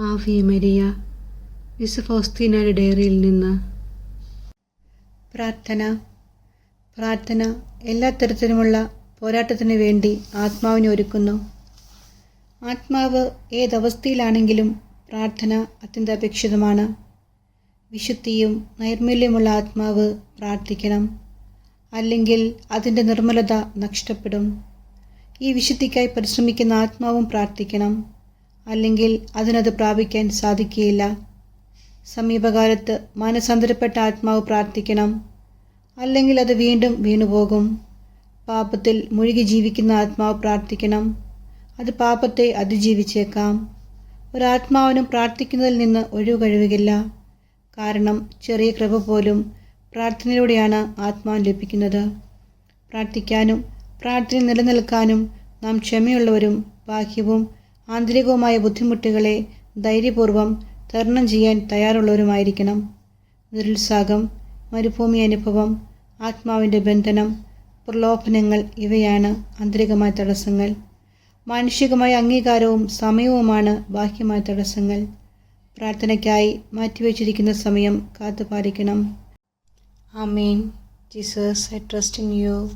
ആവി മരിയ ഫൗസ്തീനയുടെ ഡയറിയിൽ നിന്ന്. പ്രാർത്ഥന. പ്രാർത്ഥന എല്ലാ തരത്തിലുമുള്ള പോരാട്ടത്തിന് വേണ്ടി ആത്മാവിനെ ഒരുക്കുന്നു. ആത്മാവ് ഏതവസ്ഥയിലാണെങ്കിലും പ്രാർത്ഥന അത്യന്താപേക്ഷിതമാണ്. വിശുദ്ധിയും നൈർമല്യമുള്ള ആത്മാവ് പ്രാർത്ഥിക്കണം. അല്ലെങ്കിൽ അതിന്റെ നിർമ്മലത നഷ്ടപ്പെടും. ഈ വിശുദ്ധിക്കായി പരിശ്രമിക്കുന്ന ആത്മാവും പ്രാർത്ഥിക്കണം. അല്ലെങ്കിൽ അതിനത് പ്രാപിക്കാൻ സാധിക്കുകയില്ല. സമീപകാലത്ത് മനസ്സന്തരപ്പെട്ട ആത്മാവ് പ്രാർത്ഥിക്കണം. അല്ലെങ്കിൽ അത് വീണ്ടും വീണുപോകും. പാപത്തിൽ മുഴുകി ജീവിക്കുന്ന ആത്മാവ് പ്രാർത്ഥിക്കണം. അത് പാപത്തെ അതിജീവിച്ചേക്കാം. ഒരാത്മാവിനും പ്രാർത്ഥിക്കുന്നതിൽ നിന്ന് ഒഴിവ് കഴിവുകില്ല. കാരണം ചെറിയ കൃപ പോലും പ്രാർത്ഥനയിലൂടെയാണ് ആത്മാവ് ലഭിക്കുന്നത്. പ്രാർത്ഥിക്കാനും പ്രാർത്ഥന നിലനിൽക്കാനും നാം ക്ഷമയുള്ളവരും ബാഹ്യവും ആന്തരികവുമായ ബുദ്ധിമുട്ടുകളെ ധൈര്യപൂർവം തരണം ചെയ്യാൻ തയ്യാറുള്ളവരുമായിരിക്കണം. നിരുത്സാഹം മരുഭൂമി അനുഭവം ആത്മാവിന്റെ ബന്ധനം പ്രലോഭനങ്ങൾ ഇവയാണ് ആന്തരികമായ തടസ്സങ്ങൾ. മാനുഷികമായ അംഗീകാരവും സമയവുമാണ് ബാഹ്യമായ തടസ്സങ്ങൾ. പ്രാർത്ഥനയ്ക്കായി മാറ്റിവെച്ചിരിക്കുന്ന സമയം കാത്തുപാലിക്കണം. ആമീൻ. Jesus I trust in you.